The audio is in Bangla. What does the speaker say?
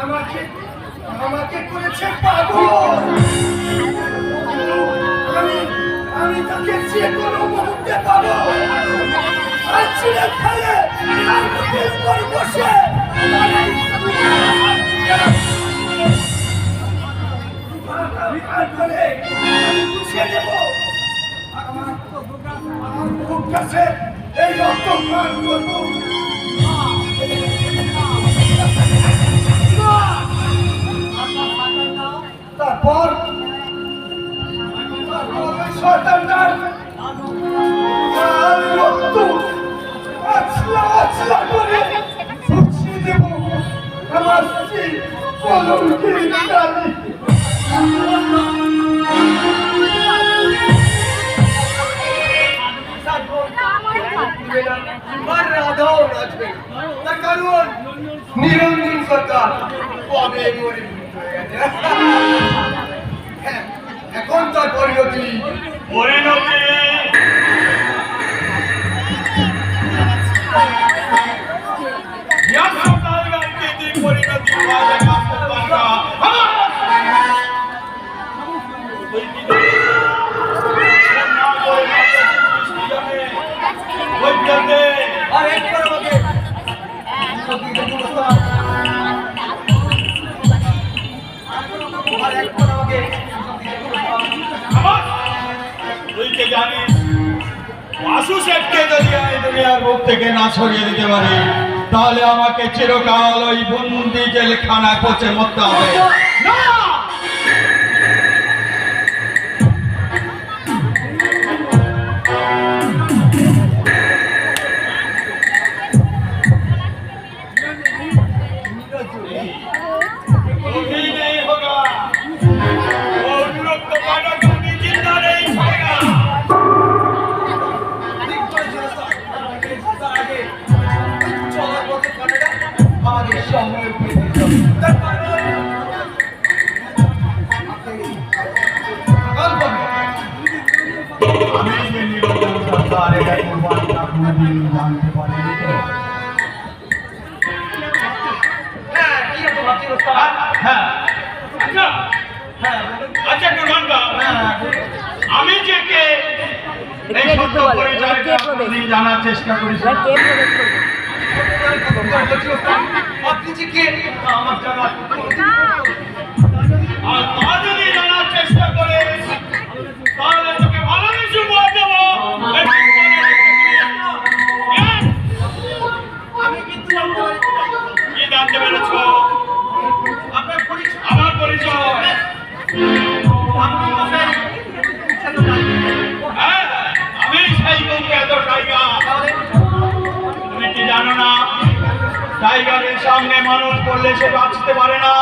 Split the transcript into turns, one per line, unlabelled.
আমাকে আমাকে করেছে পাগল। আমি আমি তাকে যে কোনো মুহূর্তে পাবো। আর ছিঁড়ে ফেলে বসে কাছে এই রক্ত পান তারপর শয়তানটার রক্ত আছলা আছলা করে ফুছিয়ে দেব। আমার স্ত্রী কলঙ্কিনী কালী রাধাও নাচবে তার কারণ নিরঞ্জন সরকার কবে মরে মৃত্যু হয়ে গেছে হ্যাঁ, এখন তার পরিণতি
পরিণতি যদি থেকে না দিতে পারি তাহলে আমাকে চিরকাল ওই বন্দি জেলখানায় পচে মরতে হবে। জানার চেষ্টা করিস
এবার
না।
কে প্রবেশ করবে
আমি কতবার বলছি ওস্তাদ, আপনি যে কে আমার জানা
টাইগারের সামনে মানুষ করলে সে বাঁচতে পারে না।